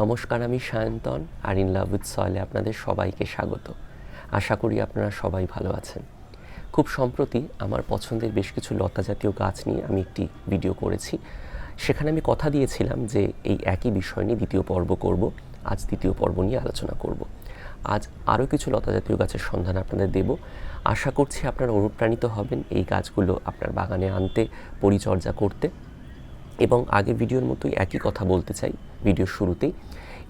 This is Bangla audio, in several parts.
নমস্কার, আমি সায়ন্তন আর ইন লাভ উইথ সয়েলে আপনাদের সবাইকে স্বাগত। আশা করি আপনারা সবাই ভালো আছেন। খুব সম্প্রতি আমার পছন্দের বেশ কিছু লতা জাতীয় গাছ নিয়ে আমি একটি ভিডিও করেছি। সেখানে আমি কথা দিয়েছিলাম যে এই একই বিষয় নিয়ে দ্বিতীয় পর্ব করব, আজ দ্বিতীয় পর্ব নিয়ে আলোচনা করব। আজ আরও কিছু লতা জাতীয় গাছের সন্ধান আপনাদের দেব। আশা করছি আপনারা অনুপ্রাণিত হবেন এই গাছগুলো আপনার বাগানে আনতে, পরিচর্যা করতে। এবং আগে ভিডিওর মতোই একই কথা বলতে চাই ভিডিওর শুরুতেই।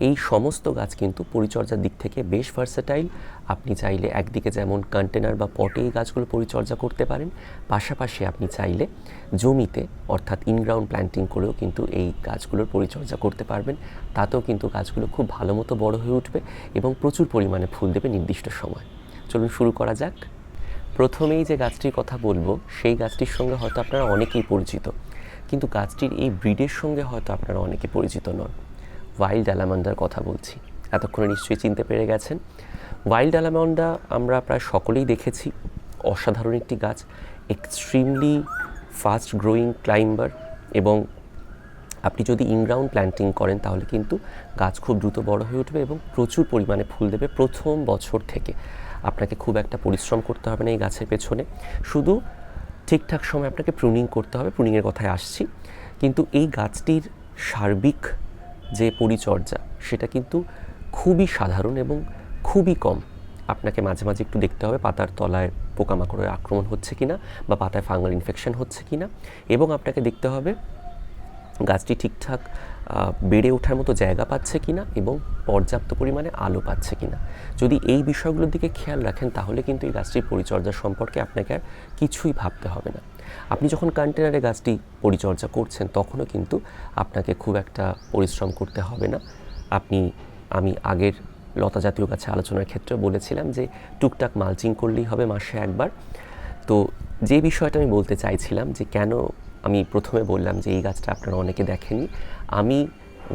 এই সমস্ত গাছ কিন্তু পরিচর্যার দিক থেকে বেশ ভার্সেটাইল আপনি চাইলে একদিকে যেমন কন্টেনার বা পটে এই গাছগুলো পরিচর্যা করতে পারেন, পাশাপাশি আপনি চাইলে জমিতে অর্থাৎ ইনগ্রাউন্ড প্ল্যান্টিং করেও কিন্তু এই গাছগুলোর পরিচর্যা করতে পারবেন। তাতেও কিন্তু গাছগুলো খুব ভালো মতো বড় হয়ে উঠবে এবং প্রচুর পরিমাণে ফুল দেবে নির্দিষ্ট সময়। চলুন শুরু করা যাক। প্রথমেই যে গাছটির কথা বলব, সেই গাছটির সঙ্গে হয়তো আপনারা অনেকেই পরিচিত। কিন্তু গাছটির এই ব্রিডের সঙ্গে হয়তো আপনারা অনেকে পরিচিত নন। ওয়াইল্ড অ্যালামান্ডার কথা বলছি। এতক্ষণে নিশ্চয়ই চিনতে পেরে গেছেন। ওয়াইল্ড অ্যালামান্ডা আমরা প্রায় সকলেই দেখেছি। অসাধারণ একটি গাছ এক্সট্রিমলি ফাস্ট গ্রোয়িং ক্লাইম্বার এবং আপনি যদি ইনগ্রাউন্ড প্ল্যান্টিং করেন তাহলে কিন্তু গাছ খুব দ্রুত বড় হয়ে উঠবে এবং প্রচুর পরিমাণে ফুল দেবে প্রথম বছর থেকে। আপনাকে খুব একটা পরিশ্রম করতে হবে না এই গাছের পেছনে। শুধু ঠিকঠাক সময় আপনাকে প্রুনিং করতে হবে প্রুনিংয়ের কথায় আসছি। কিন্তু এই গাছটির সার্বিক যে পরিচর্যা, সেটা কিন্তু খুবই সাধারণ এবং খুবই কম। আপনাকে মাঝে মাঝে একটু দেখতে হবে পাতার তলায় পোকামাকড়ের আক্রমণ হচ্ছে কিনা বা পাতায় ফাঙ্গাল ইনফেকশান হচ্ছে কিনা। এবং আপনাকে দেখতে হবে গাছটি ঠিকঠাক বেড়ে ওঠার মতো জায়গা পাচ্ছে কিনা এবং পর্যাপ্ত পরিমাণে আলো পাচ্ছে কিনা। যদি এই বিষয়গুলোর দিকে খেয়াল রাখেন, তাহলে কিন্তু এই গাছটির পরিচর্যা সম্পর্কে আপনাকে আর কিছুই ভাবতে হবে না। আপনি যখন কন্টেনারে গাছটি পরিচর্যা করছেন, তখনও কিন্তু আপনাকে খুব একটা পরিশ্রম করতে হবে না। আপনি, আমি আগের লতা জাতীয় গাছে আলোচনার ক্ষেত্রে বলেছিলাম যে, টুকটাক মালচিং করলেই হবে মাসে একবার। তো যে বিষয়টা আমি বলতে চাইছিলাম যে, কেন আমি প্রথমে বললাম যে, এই গাছটা আপনারা অনেকে দেখেননি আমি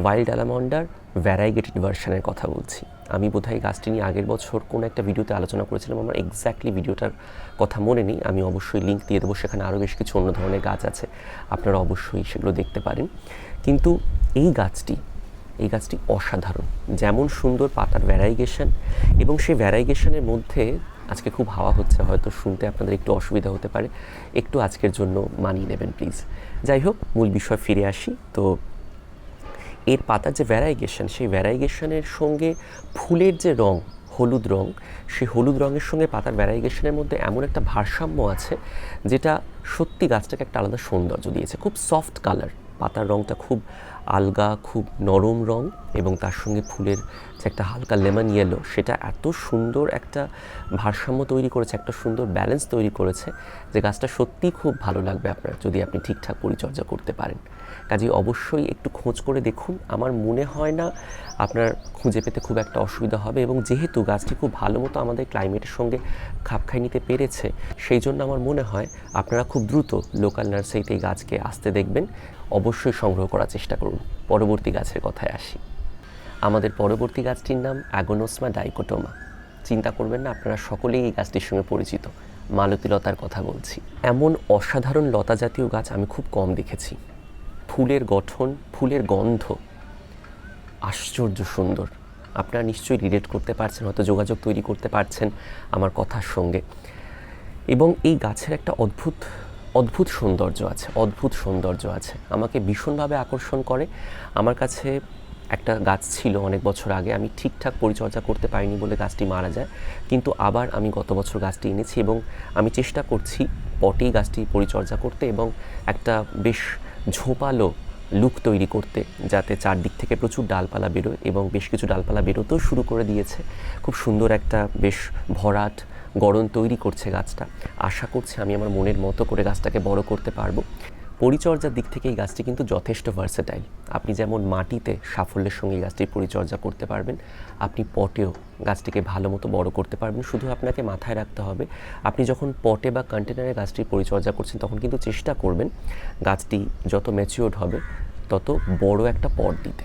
ওয়াইল্ড অ্যালামন্ডার ভ্যারাইগেটেড ভার্সনের কথা বলছি। আমি বোধহয় গাছটি নিয়ে আগের বছর কোনো একটা ভিডিওতে আলোচনা করেছিলাম, আমার এক্স্যাক্টলি ভিডিওটার কথা মনে নেই। আমি অবশ্যই লিঙ্ক দিয়ে দেবো, সেখানে আরও বেশ কিছু অন্য ধরনের গাছ আছে, আপনারা অবশ্যই সেগুলো দেখতে পারেন। কিন্তু এই গাছটি এই গাছটি অসাধারণ। যেমন সুন্দর পাতার ভ্যারাইগেশন এবং সেই ভ্যারাইগেশনের মধ্যে আজকে খুব হাওয়া হচ্ছে, হয়তো শুনতে আপনাদের একটু অসুবিধা হতে পারে। একটু আজকের জন্য মানিয়ে নেবেন প্লিজ যাই হোক, মূল বিষয় ফিরে আসি। তো এর পাতার যে ভ্যারাইগেশন সেই ভ্যারাইগেশনের সঙ্গে ফুলের যে রং, হলুদ রং, সেই হলুদ রঙের সঙ্গে পাতার ভ্যারাইগেশনের মধ্যে এমন একটা ভারসাম্য আছে, যেটা সত্যি গাছটাকে একটা আলাদা সৌন্দর্য দিয়েছে। খুব সফট কালার পাতার রঙটা খুব আলগা, খুব নরম রং এবং তার সঙ্গে ফুলের যে একটা হালকা লেমন ইয়েলো সেটা এত সুন্দর একটা ভারসাম্য তৈরি করেছে, একটা সুন্দর ব্যালেন্স তৈরি করেছে যে গাছটা সত্যিই খুব ভালো লাগবে আপনার যদি আপনি ঠিকঠাক পরিচর্যা করতে পারেন। কাজে অবশ্যই একটু খোঁজ করে দেখুন, আমার মনে হয় না আপনার খুঁজে পেতে খুব একটা অসুবিধা হবে এবং যেহেতু গাছটি খুব ভালো মতো আমাদের ক্লাইমেটের সঙ্গে খাপ খাই নিতে পেরেছে, সেই জন্য আমার মনে হয় আপনারা খুব দ্রুত লোকাল নার্সারিতে এই গাছকে আসতে দেখবেন অবশ্যই সংগ্রহ করার চেষ্টা করুন। পরবর্তী গাছের কথায় আসি। আমাদের পরবর্তী গাছটির নাম অ্যাগোনোসমা ডাইকোটোমা চিন্তা করবেন না, আপনারা সকলেই এই গাছটির সঙ্গে পরিচিত। মালতীলতার কথা বলছি। এমন অসাধারণ লতা জাতীয় গাছ আমি খুব কম দেখেছি। ফুলের গঠন, ফুলের গন্ধ আশ্চর্য সুন্দর। আপনারা নিশ্চয়ই রিলেট করতে পারছেন, হয়তো যোগাযোগ তৈরি করতে পারছেন আমার কথার সঙ্গে। এবং এই গাছের একটা অদ্ভুত অদ্ভুত সৌন্দর্য আছে, অদ্ভুত সৌন্দর্য আছে। আমাকে ভীষণভাবে আকর্ষণ করে। আমার কাছে একটা গাছ ছিল অনেক বছর আগে, আমি ঠিকঠাক পরিচর্যা করতে পারিনি বলে গাছটি মারা যায়। কিন্তু আবার আমি গত বছর গাছটি এনেছি এবং আমি চেষ্টা করছি পটেই গাছটি পরিচর্যা করতে এবং একটা বেশ ঝোপালো লুক তৈরি করতে, যাতে চারদিক থেকে প্রচুর ডালপালা বেরোয় এবং বেশ কিছু ডালপালা বেরোতেও শুরু করে দিয়েছে। খুব সুন্দর একটা, বেশ ভরাট গড়ন তৈরি করছে গাছটা। আশা করছি আমি আমার মনের মতো করে গাছটাকে বড় করতে পারব। পরিচর্যার দিক থেকে এই গাছটি কিন্তু যথেষ্ট ভার্সেটাইল আপনি যেমন মাটিতে সাফল্যের সঙ্গে গাছটির পরিচর্যা করতে পারবেন, আপনি পটেও গাছটিকে ভালো মতো বড় করতে পারবেন। শুধু আপনাকে মাথায় রাখতে হবে, আপনি যখন পটে বা কন্টেনারে গাছটির পরিচর্যা করছেন, তখন কিন্তু চেষ্টা করবেন গাছটি যত ম্যাচিওর্ড হবে, তত বড় একটা পট দিতে।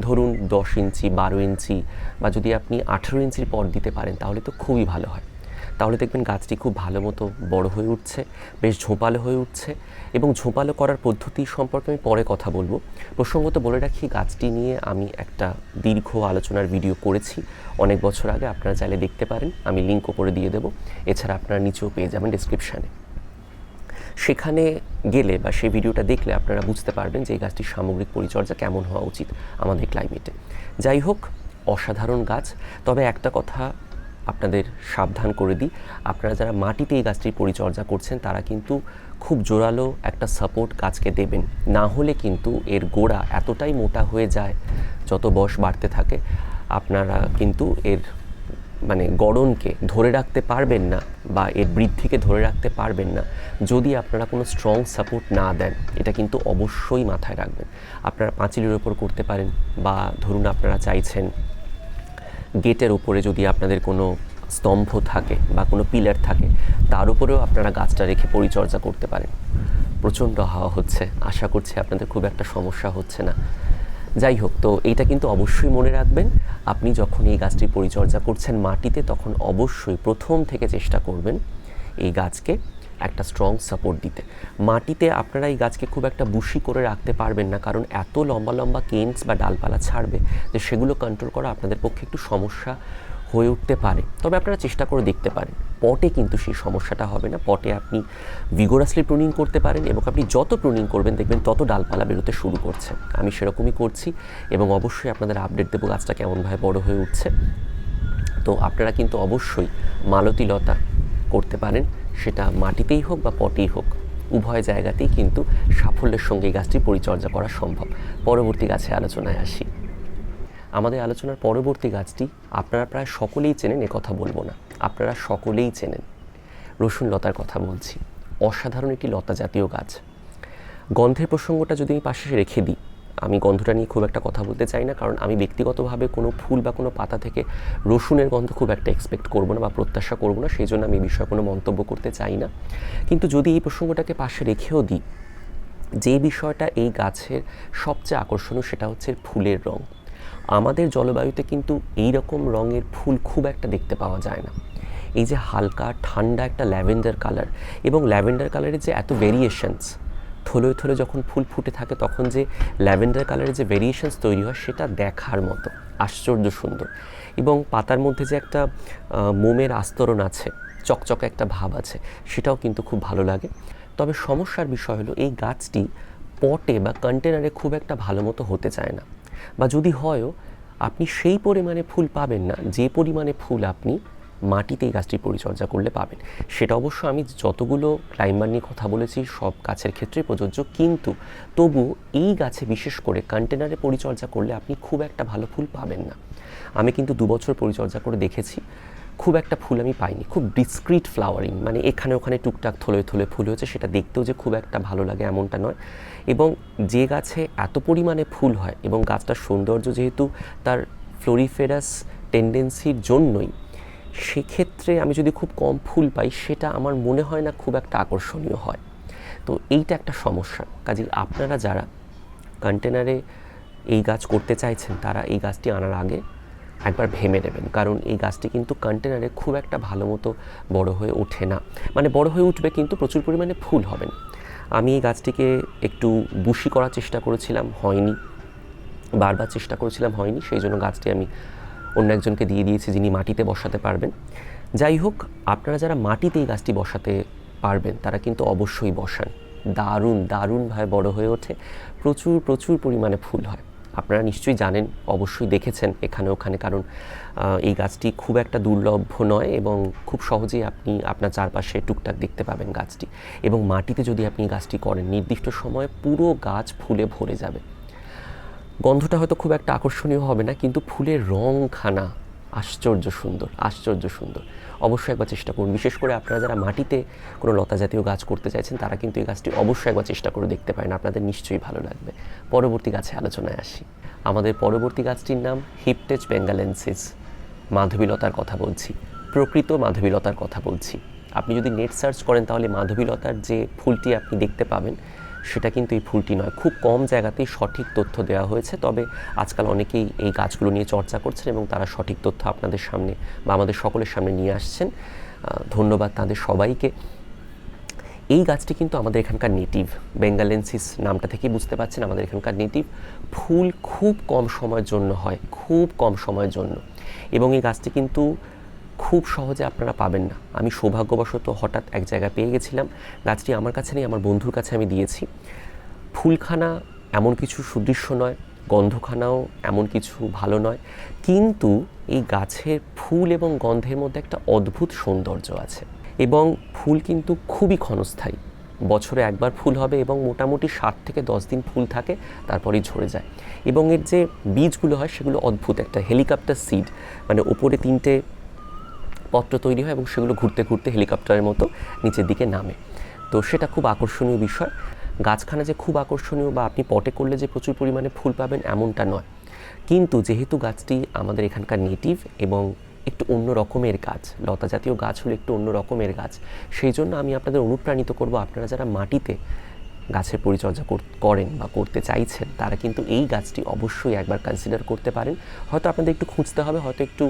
ধরুন দশ ইঞ্চি, বারো ইঞ্চি বা যদি আপনি আঠেরো ইঞ্চির পট দিতে পারেন, তাহলে তো খুবই ভালো হয়। তাহলে দেখবেন গাছটি খুব ভালো মতো বড় হয়ে উঠছে, বেশ ঝোঁপালো হয়ে উঠছে এবং ঝোঁপালো করার পদ্ধতি সম্পর্কে আমি পরে কথা বলব। প্রসঙ্গত বলে রাখি, গাছটি নিয়ে আমি একটা দীর্ঘ আলোচনার ভিডিও করেছি অনেক বছর আগে, আপনারা চাইলে দেখতে পারেন, আমি লিঙ্কও করে দিয়ে দেবো, এছাড়া আপনারা নিচেও পেয়ে যাবেন ডিসক্রিপশানে সেখানে গেলে বা সেই ভিডিওটা দেখলে আপনারা বুঝতে পারবেন যে এই গাছটির সামগ্রিক পরিচর্যা কেমন হওয়া উচিত আমাদের ক্লাইমেটে যাই হোক, অসাধারণ গাছ, তবে একটা কথা আপনাদের সাবধান করে দিই। আপনারা যারা মাটিতে এই গাছটির পরিচর্যা করছেন, তারা কিন্তু খুব জোরালো একটা সাপোর্ট গাছকে দেবেন। না হলে কিন্তু এর গোড়া এতটাই মোটা হয়ে যায়, যত বয়স বাড়তে থাকে, আপনারা কিন্তু এর মানে গড়নকে ধরে রাখতে পারবেন না বা এর বৃদ্ধিকে ধরে রাখতে পারবেন না। যদি আপনারা কোনো স্ট্রং সাপোর্ট না দেন, এটা কিন্তু অবশ্যই মাথায় রাখবেন। আপনারা পাঁচিলের ওপর করতে পারেন বা ধরুন আপনারা চাইছেন গেটের উপরে যদি আপনাদের কোনো স্তম্ভ থাকে বা কোনো পিলার থাকে, তার উপরেও আপনারা গাছটা রেখে পরিচর্যা করতে পারেন। প্রচণ্ড হাওয়া হচ্ছে, আশা করছি আপনাদের খুব একটা সমস্যা হচ্ছে না। যাই হোক, তো এইটা কিন্তু অবশ্যই মনে রাখবেন, আপনি যখন এই গাছটির পরিচর্যা করছেন মাটিতে, তখন অবশ্যই প্রথম থেকে চেষ্টা করবেন এই গাছকে একটা স্ট্রং সাপোর্ট দিতে। মাটিতে আপনারা এই গাছকে খুব একটা বুশি করে রাখতে পারবেন না, কারণ এত লম্বা লম্বা কেন্স বা ডালপালা ছাড়বে যে সেগুলো কন্ট্রোল করা আপনাদের পক্ষে একটু সমস্যা হয়ে উঠতে পারে। তবে আপনারা চেষ্টা করে দেখতে পারেন। পটে কিন্তু সেই সমস্যাটা হবে না। পটে আপনি ভিগোরাসলি প্রুনিং করতে পারেন এবং আপনি যত প্রুনিং করবেন দেখবেন তত ডালপালা বেরোতে শুরু করছে। আমি সেরকমই করছি এবং অবশ্যই আপনাদের আপডেট দেবো গাছটা কেমনভাবে বড় হয়ে উঠছে। তো আপনারা কিন্তু অবশ্যই মালতী লতা করতে পারেন। সেটা মাটিতেই হোক বা পটেই হোক, উভয় জায়গাতেই কিন্তু সাফল্যের সঙ্গে গাছটি পরিচর্যা করা সম্ভব। পরবর্তী গাছে আলোচনায় আসি। আমাদের আলোচনার পরবর্তী গাছটি আপনারা প্রায় সকলেই চেনেন কথা বলব না। আপনারা সকলেই চেনেন। রসুন লতার কথা বলছি। অসাধারণ একটি লতা জাতীয় গাছ। গন্ধের প্রসঙ্গটা যদি আমি পাশে রেখে দিই আমি গন্ধটা নিয়ে খুব একটা কথা বলতে চাই না, কারণ আমি ব্যক্তিগতভাবে কোনো ফুল বা কোনো পাতা থেকে রসুনের গন্ধ খুব একটা এক্সপেক্ট করব না বা প্রত্যাশা করব না, সেই জন্য আমি এই বিষয়ে কোনো মন্তব্য করতে চাই না। কিন্তু যদি এই প্রসঙ্গটাকে পাশে রেখেও দিই, যে বিষয়টা এই গাছের সবচেয়ে আকর্ষণীয় সেটা হচ্ছে ফুলের রঙ আমাদের জলবায়ুতে কিন্তু এই রকম রঙের ফুল খুব একটা দেখতে পাওয়া যায় না। এই যে হালকা ঠান্ডা একটা ল্যাভেন্ডার কালার এবং ল্যাভেন্ডার কালারের যে এত ভেরিয়েশনস থলোয় থলে যখন ফুল ফুটে থাকে, তখন যে ল্যাভেন্ডার কালারের যে ভেরিয়েশনস তৈরি হয়, সেটা দেখার মতো। আশ্চর্য সুন্দর। এবং পাতার মধ্যে যে একটা মোমের আস্তরণ আছে, চকচকে একটা ভাব আছে, সেটাও কিন্তু খুব ভালো লাগে। তবে সমস্যার বিষয় হলো, এই গাছটি পটে বা কন্টেনারে খুব একটা ভালো মতো হতে চায় না। বা যদি হয়ও, আপনি সেই পরিমাণে ফুল পাবেন না, যে পরিমাণে ফুল আপনি মাটিতে এই গাছটির পরিচর্যা করলে পাবেন। সেটা অবশ্য আমি যতগুলো ক্লাইম্বার নিয়ে কথা বলেছি, সব গাছের ক্ষেত্রেই প্রযোজ্য। কিন্তু তবু এই গাছে বিশেষ করে কন্টেনারে পরিচর্যা করলে আপনি খুব একটা ভালো ফুল পাবেন না। আমি কিন্তু দু বছর পরিচর্যা করে দেখেছি, খুব একটা ফুল আমি পাইনি। খুব ডিসক্রিট ফ্লাওয়ারিং মানে এখানে ওখানে টুকটাক থলে থলে ফুল হয়েছে, সেটা দেখতেও যে খুব একটা ভালো লাগে এমনটা নয়। এবং যে গাছে এত পরিমাণে ফুল হয়, এবং গাছটার সৌন্দর্য যেহেতু তার ফ্লোরিফেরাস টেন্ডেন্সির জন্যই সেক্ষেত্রে আমি যদি খুব কম ফুল পাই, সেটা আমার মনে হয় না খুব একটা আকর্ষণীয় হয়। তো এইটা একটা সমস্যা। কাজে আপনারা যারা কন্টেনারে এই গাছ করতে চাইছেন, তারা এই গাছটি আনার আগে একবার ভেবে নেবেন। কারণ এই গাছটি কিন্তু কন্টেনারে খুব একটা ভালো মতো বড় হয়ে ওঠে না। মানে বড় হয়ে উঠবে কিন্তু প্রচুর পরিমাণে ফুল হবে না। আমি এই গাছটিকে একটু বুশি করার চেষ্টা করেছিলাম, হয়নি। বারবার চেষ্টা করেছিলাম, হয়নি। সেই জন্য গাছটি আমি অন্য একজনকে দিয়ে দিয়েছি যিনি মাটিতে বসাতে পারবেন। যাই হোক, আপনারা যারা মাটিতে এই গাছটি বসাতে পারবেন, তারা কিন্তু অবশ্যই বসান। দারুণ দারুণভাবে বড় হয়ে ওঠে। প্রচুর প্রচুর পরিমাণে ফুল হয়। আপনারা নিশ্চয়ই জানেন, অবশ্যই দেখেছেন এখানে, ওখানে, কারণ এই গাছটি খুব একটা দুর্লভ্য নয় এবং খুব সহজেই আপনি আপনার চারপাশে টুকটাক দেখতে পাবেন গাছটি। এবং মাটিতে যদি আপনি গাছটি করেন, নির্দিষ্ট সময়ে পুরো গাছ ফুলে ভরে যাবে। গন্ধটা হয়তো খুব একটা আকর্ষণীয় হবে না, কিন্তু ফুলের রংখানা আশ্চর্য সুন্দর আশ্চর্য সুন্দর। অবশ্যই একবার চেষ্টা করুন। বিশেষ করে আপনারা যারা মাটিতে কোনো লতা জাতীয় গাছ করতে চাইছেন, তারা কিন্তু এই গাছটি অবশ্যই একবার চেষ্টা করে দেখতে পারেন। আপনাদের নিশ্চয়ই ভালো লাগবে। পরবর্তী গাছে আলোচনায় আসি। আমাদের পরবর্তী গাছটির নাম হিপটেজ বেঙ্গালেন্সিস মাধবীলতার কথা বলছি। প্রকৃত মাধবীলতার কথা বলছি। আপনি যদি নেট সার্চ করেন তাহলে মাধবীলতার যে ফুলটি আপনি দেখতে পাবেন সেটা কিন্তু এই ফুলটি নয়। খুব কম জায়গাতেই সঠিক তথ্য দেওয়া হয়েছে, তবে আজকাল অনেকেই এই গাছগুলো নিয়ে চর্চা করছেন এবং তারা সঠিক তথ্য আপনাদের সামনে বা আমাদের সকলের সামনে নিয়ে আসছেন। ধন্যবাদ তাদের সবাইকে। এই গাছটি কিন্তু আমাদের এখানকার নেটিভ বেঙ্গালেন্সিস নামটা থেকেই বুঝতে পারছেন আমাদের এখানকার নেটিভ ফুল খুব কম সময়ের জন্য হয়, খুব কম সময়ের জন্য। এবং এই গাছটি কিন্তু খুব সহজে আপনারা পাবেন না। আমি সৌভাগ্যবশত হঠাৎ এক জায়গায় পেয়ে গেছিলাম। গাছটি আমার কাছে নেই, আমার বন্ধুর কাছে আমি দিয়েছি। ফুলখানা এমন কিছু সুদৃশ্য নয়, গন্ধখানাও এমন কিছু ভালো নয়, কিন্তু এই গাছের ফুল এবং গন্ধের মধ্যে একটা অদ্ভুত সৌন্দর্য আছে এবং ফুল কিন্তু খুবই ক্ষণস্থায়ী। বছরে একবার ফুল হবে এবং মোটামুটি সাত থেকে দশ দিন ফুল থাকে, তারপরেই ঝরে যায়। এবং এর যে বীজগুলো হয়, সেগুলো অদ্ভুত, একটা হেলিকপ্টার সিড মানে ওপরে তিনটে পত্র তৈরি হয় এবং সেগুলো ঘুরতে ঘুরতে হেলিকপ্টারের মতো নিচের দিকে নামে। তো সেটা খুব আকর্ষণীয় বিষয়। গাছখানা যে খুব আকর্ষণীয় বা আপনি পটে করলে যে প্রচুর পরিমাণে ফুল পাবেন এমনটা নয়। কিন্তু যেহেতু গাছটি আমাদের এখানকার নেটিভ এবং একটু অন্য রকমের গাছ, লতা জাতীয় গাছ হলো একটু অন্য রকমের গাছ, সেই জন্য আমি আপনাদের অনুপ্রাণিত করব আপনারা যারা মাটিতে গাছের পরিচর্যা করেন বা করতে চাইছেন, তারা কিন্তু এই গাছটি অবশ্যই একবার কনসিডার করতে পারেন। হয়তো আপনাদের একটু খুঁজতে হবে, হয়তো একটু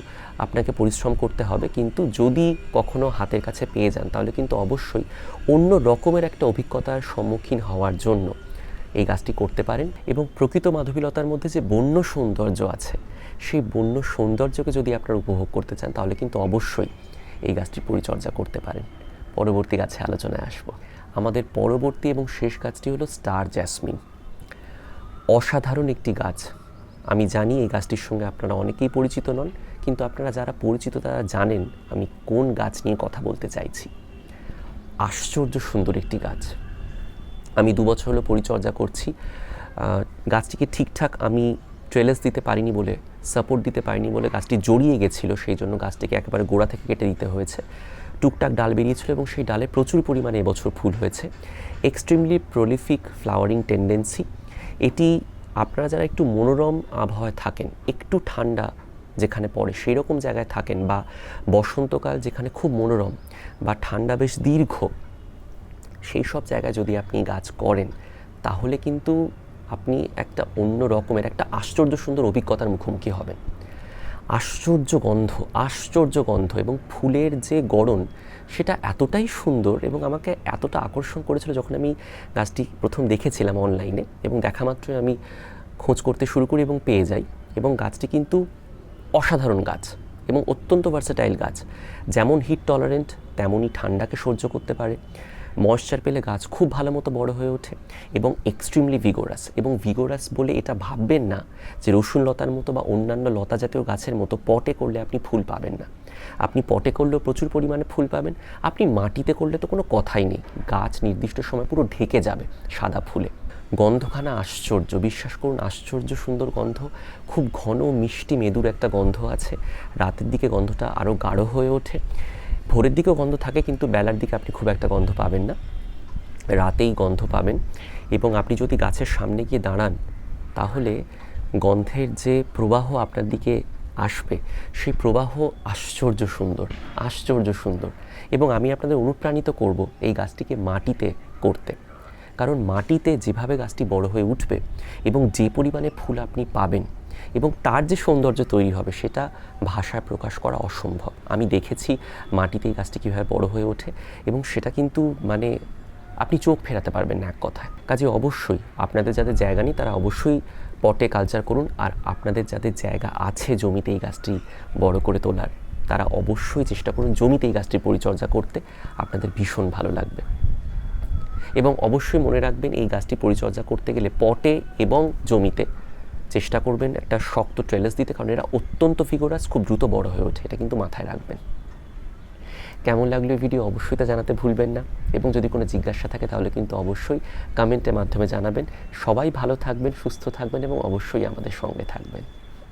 আপনাকে পরিশ্রম করতে হবে, কিন্তু যদি কখনো হাতের কাছে পেয়ে যান, তাহলে কিন্তু অবশ্যই অন্য রকমের একটা অভিজ্ঞতার সম্মুখীন হওয়ার জন্য এই গাছটি করতে পারেন। এবং প্রকৃত মাধবীলতার মধ্যে যে বন্য সৌন্দর্য আছে, সেই বন্য সৌন্দর্যকে যদি আপনারা উপভোগ করতে চান, তাহলে কিন্তু অবশ্যই এই গাছটির পরিচর্যা করতে পারেন। পরবর্তী গাছে আলোচনায় আসব। আমাদের পরবর্তী এবং শেষ গাছটি হলো স্টার জ্যাসমিন। অসাধারণ একটি গাছ। আমি জানি এই গাছটির সঙ্গে আপনারা অনেকেই পরিচিত নন, কিন্তু আপনারা যারা পরিচিত তারা জানেন আমি কোন গাছ নিয়ে কথা বলতে চাইছি। আশ্চর্য সুন্দর একটি গাছ। আমি দু বছর হলো পরিচর্যা করছি। গাছটিকে ঠিকঠাক আমি ট্রেলেস দিতে পারিনি বলে, সাপোর্ট দিতে পারিনি বলে গাছটি জড়িয়ে গেছিল, সেই জন্য গাছটিকে একেবারে গোড়া থেকে কেটে দিতে হয়েছে। টুকটাক ডাল বেরিয়েছিল এবং সেই ডালে প্রচুর পরিমাণে এবছর ফুল হয়েছে। এক্সট্রিমলি প্রলিফিক ফ্লাওয়ারিং টেন্ডেন্সি এটি আপনারা যারা একটু মনোরম আবহাওয়ায় থাকেন, একটু ঠান্ডা যেখানে পড়ে সেই রকম জায়গায় থাকেন বা বসন্তকাল যেখানে খুব মনোরম বা ঠান্ডা বেশ দীর্ঘ, সেই সব জায়গায় যদি আপনি গাছ করেন, তাহলে কিন্তু আপনি একটা অন্য রকমের, একটা আশ্চর্য সুন্দর অভিজ্ঞতার মুখোমুখি হবেন। আশ্চর্য গন্ধ আশ্চর্য গন্ধ এবং ফুলের যে গড়ন সেটা এতটাই সুন্দর এবং আমাকে এতটা আকর্ষণ করেছিল যখন আমি গাছটি প্রথম দেখেছিলাম অনলাইনে এবং দেখা মাত্রই আমি খোঁজ করতে শুরু করি এবং পেয়ে যাই এবং গাছটি কিন্তু অসাধারণ গাছ এবং অত্যন্ত ভার্সাটাইল গাছ। যেমন হিট টলারেন্ট তেমনই ঠান্ডাকে সহ্য করতে পারে। ময়শ্চার পেলে গাছ খুব ভালো মতো বড় হয়ে ওঠে এবং এক্সট্রিমলি ভিগোরাস এবং ভিগোরাস বলে এটা ভাববেন না যে রসুন লতার মতো বা অন্যান্য লতা জাতীয় গাছের মতো পটে করলে আপনি ফুল পাবেন না। আপনি পটে করলেও প্রচুর পরিমাণে ফুল পাবেন, আপনি মাটিতে করলে তো কোনো কথাই নেই। গাছ নির্দিষ্ট সময় পুরো ঢেকে যাবে সাদা ফুলে। গন্ধখানা আশ্চর্য, বিশ্বাস করুন আশ্চর্য সুন্দর গন্ধ। খুব ঘন মিষ্টি মেদুর একটা গন্ধ আছে। রাতের দিকে গন্ধটা আরও গাঢ় হয়ে ওঠে। ভোরের দিকেও গন্ধ থাকে, কিন্তু বেলার দিকে আপনি খুব একটা গন্ধ পাবেন না। রাতেই গন্ধ পাবেন এবং আপনি যদি গাছের সামনে গিয়ে দাঁড়ান, তাহলে গন্ধের যে প্রবাহ আপনার দিকে আসবে, সেই প্রবাহ আশ্চর্য সুন্দর আশ্চর্য সুন্দর। এবং আমি আপনাদের অনুপ্রাণিত করব এই গাছটিকে মাটিতে করতে। কারণ মাটিতে যেভাবে গাছটি বড় হয়ে উঠবে এবং যে পরিমাণে ফুল আপনি পাবেন এবং তার যে সৌন্দর্য তৈরি হবে, সেটা ভাষায় প্রকাশ করা অসম্ভব। আমি দেখেছি মাটিতে এই গাছটি কীভাবে বড় হয়ে ওঠে এবং সেটা কিন্তু মানে আপনি চোখ ফেরাতে পারবেন না এক কথায়। কাজে অবশ্যই আপনাদের যাদের জায়গা নেই, তারা অবশ্যই পটে কালচার করুন আর আপনাদের যাদের জায়গা আছে জমিতে এই গাছটি বড় করে তোলার, তারা অবশ্যই চেষ্টা করুন জমিতে এই গাছটির পরিচর্যা করতে। আপনাদের ভীষণ ভালো লাগবে। এবং অবশ্যই মনে রাখবেন, এই গাছটি পরিচর্যা করতে গেলে পটে এবং জমিতে চেষ্টা করবেন একটা শক্ত ট্রেলেস দিতে, কারণ এরা অত্যন্ত ফিগোরাস খুব দ্রুত বড় হয়ে ওঠে, এটা কিন্তু মাথায় রাখবেন। কেমন লাগল ভিডিও অবশ্যই তা জানাতে ভুলবেন না। এবং যদি কোনো জিজ্ঞাসা থাকে, তাহলে কিন্তু অবশ্যই কমেন্টের মাধ্যমে জানাবেন। সবাই ভালো থাকবেন, সুস্থ থাকবেন, এবং অবশ্যই আমাদের সঙ্গে থাকবেন।